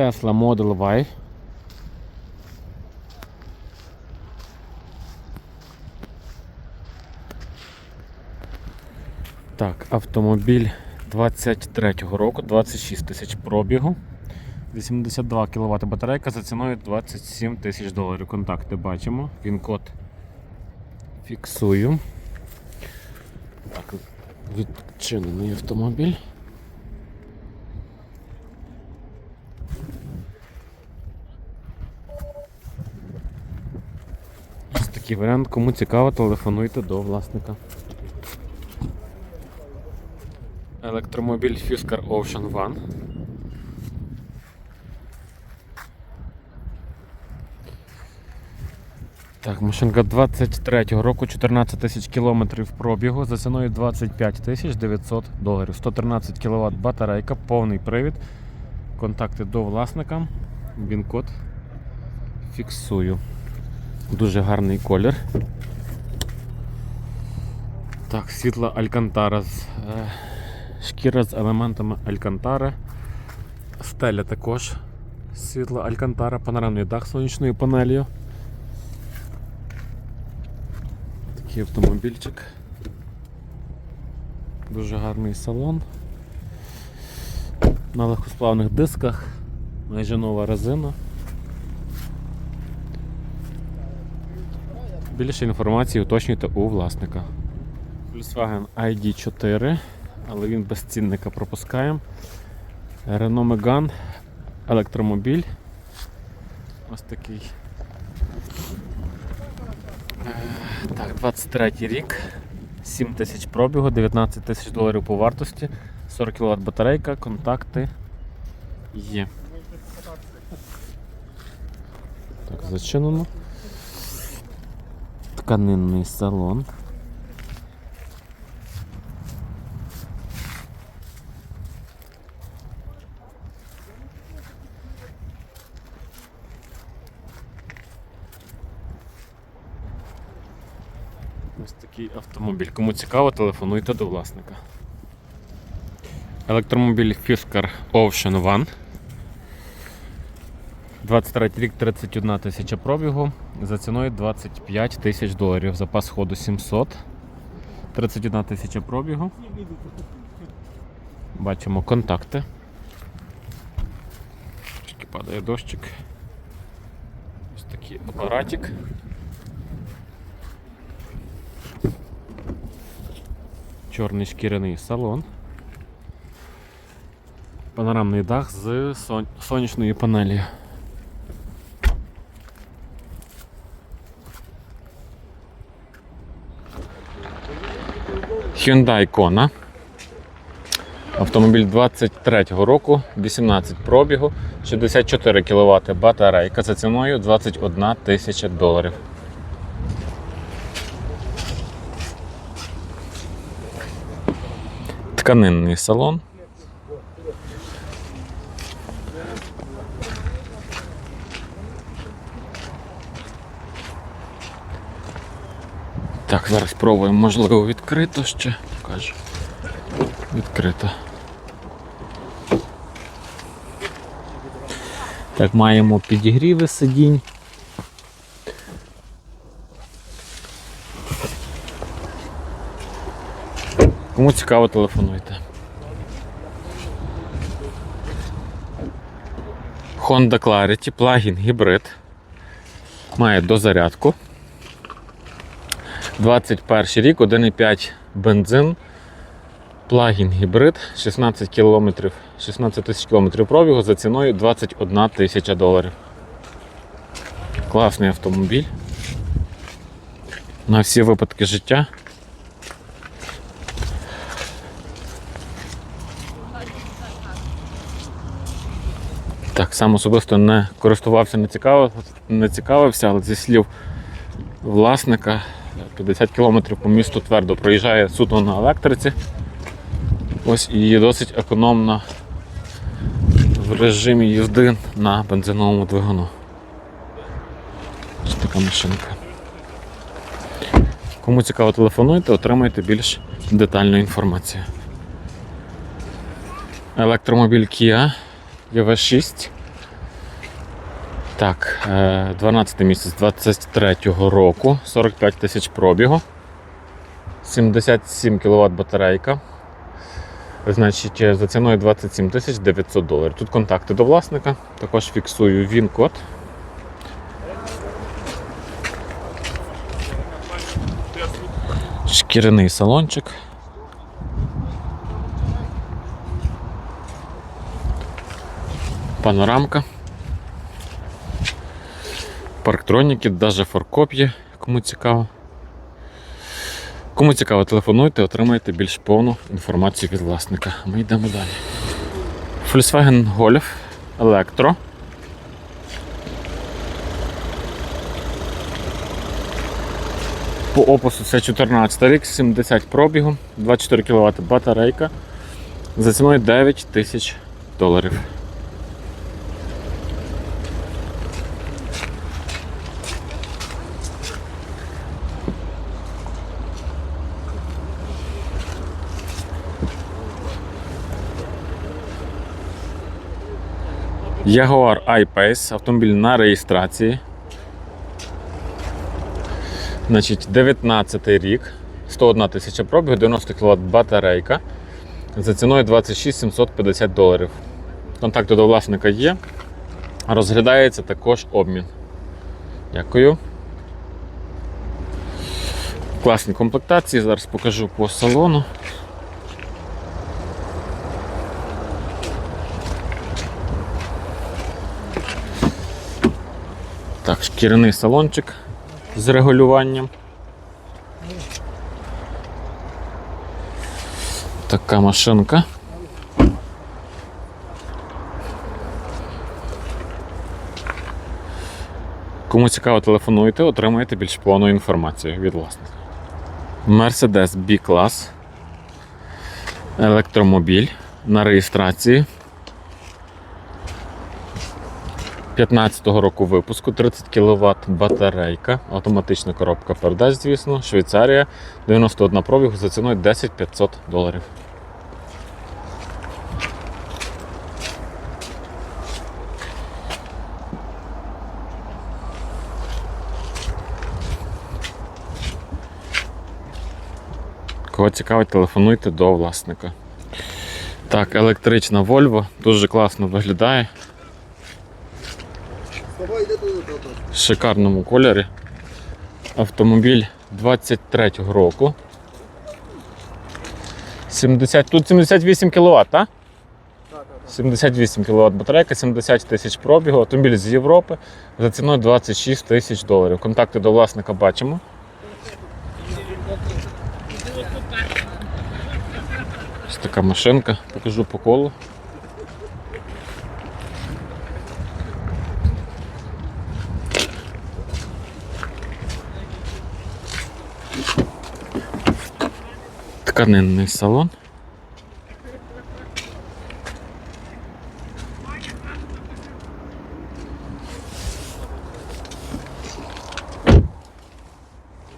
Tesla Model Y. Так, автомобіль 23-го року, 26 тисяч пробігу. 82 кВт батарейка за ціною 27 тисяч доларів. Контакти бачимо. Він-код фіксую. Так, відчинений автомобіль. Ось такий варіант. Кому цікаво, телефонуйте до власника. Електромобіль Fisker Ocean One. Так, машинка 23-го року, 14 тисяч кілометрів пробігу за ціною 25 тисяч 900 доларів. 113 кВт батарейка, повний привід. Контакти до власника. Він-код фіксую. Дуже гарний колір. Так, світла Алькантара. е, Шкіра з елементами Алькантари. Стеля також світла Алькантара, панорамний дах сонячною панелью. Такий автомобільчик. Дуже гарний салон. На легкосплавних дисках, майже нова резина. Більше інформації уточнюйте у власника. Volkswagen ID4, але він без цінника пропускаємо. Renault Megane, електромобіль. Ось такий. Е, Так, 23 рік, 7 тисяч пробігу, 19 тисяч доларів по вартості, 40 кВт батарейка, контакти є. Так, зачинено. Тканинний салон. Ось такий автомобіль. Кому цікаво, телефонуйте до власника. Електромобіль Fisker Ocean One. 23 рік 31 тисяча пробігу. За ціною 25 тисяч доларів. Запас ходу 700. 31 тисяча пробігу. Бачимо контакти. Трішки падає дощик. Ось такий апаратик. Чорний шкіряний салон. Панорамний дах з сон- сонячною панелью. Hyundai Kona. Автомобіль 23-го року, 18 пробігу, 64 кВт батарейка за ціною 21 тисяча доларів. Тканинний салон. Так, зараз спробуємо, можливо, відкрито ще. Покажу. Відкрито. Так, маємо підігріви сидінь. Кому цікаво, телефонуйте. Honda Clarity, плагін гібрид. Має дозарядку. 21 рік, 1,5 бензин. Плагін гібрид, 16 кілометрів, 16 тисяч кілометрів пробігу за ціною 21 тисяча доларів. Класний автомобіль. На всі випадки життя. Так, сам особисто не користувався, не, цікавив, не цікавився, але зі слів власника 50 км по місту твердо проїжджає суто на електриці. Ось і досить економна в режимі їзди на бензиновому двигуну. Ось така машинка. Кому цікаво, телефонуйте, отримайте більш детальну інформацію. Електромобіль Kia EV6. Так, е, 12 місяць 23-го року, 45 тисяч пробігу, 77 кВт батарейка. Значить, е, за ціною 27 тисяч 900 доларів. Тут контакти до власника, також фіксую він-код. Шкіряний салончик. Панорамка. Парктроніки, навіть форкоп кому цікаво. Кому цікаво, телефонуйте, отримаєте більш повну інформацію від власника. Ми йдемо далі. Volkswagen Golf Electro. По опису це 14 рік, 70 пробігу, 24 кВт батарейка. За ціною 9 тисяч доларів. Jaguar I-Pace, автомобіль на реєстрації. Значить, 19 рік, 101 тисяча пробігу, 90 кВт батарейка. За ціною 26 750 доларів. Контакти до власника є. Розглядається також обмін. Дякую. Класні комплектації. Зараз покажу по салону. Шкіряний салончик з регулюванням. Така машинка. Кому цікаво, телефонуйте, отримаєте більш повну інформацію від власника. Mercedes B-клас. Електромобіль на реєстрації. 15-го року випуску, 30 кВт батарейка, автоматична коробка передач, звісно, Швейцарія, 91 пробігу за ціною 10 500 доларів. Кого цікавить, телефонуйте до власника. Так, електрична Volvo, дуже класно виглядає. В шикарному кольорі. Автомобіль 23-го року. 70, тут 78 кВт, так? Так, так, так. 78 кВт батарейка, 70 тисяч пробігу. Автомобіль з Європи за ціною 26 тисяч доларів. Контакти до власника бачимо. Ось така машинка, покажу по колу. Тканинний салон.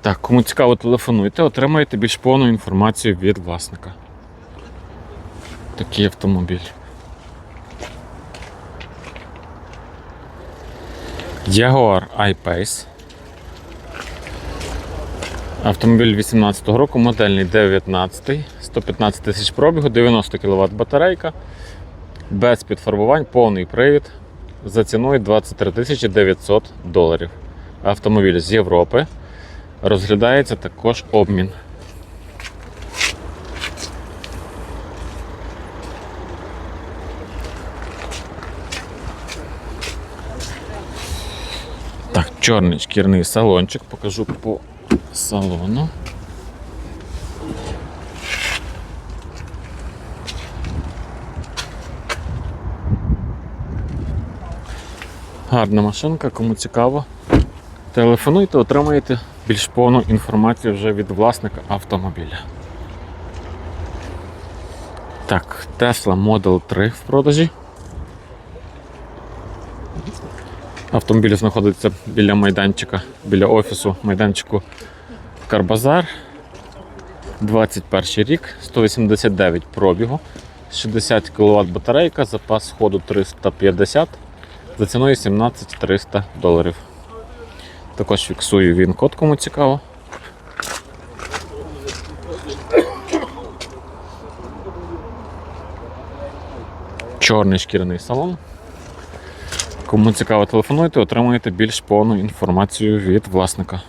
Так, кому цікаво, телефонуйте, отримаєте більш повну інформацію від власника. Такий автомобіль. Jaguar I-Pace. Автомобіль 18-го року, модельний 19, 115 тисяч пробігу, 90 кВт батарейка, без підфарбувань, повний привід. за ціною 23 тисячі 900 доларів. Автомобіль з Європи. Розглядається також обмін. Так, чорний шкірний салончик. Покажу по салону. Гарна машинка, кому цікаво. Телефонуйте, отримаєте більш повну інформацію вже від власника автомобіля. Так, Tesla Model 3 в продажі. Автомобіль знаходиться біля майданчика, біля офісу майданчику Карбазар. 21 рік, 189 пробігу, 60 кВт батарейка, запас ходу 350 за ціною 17 300 доларів. Також фіксую він код, кому цікаво. Чорний шкіряний салон. Кому цікаво, телефонуйте, отримуєте більш повну інформацію від власника.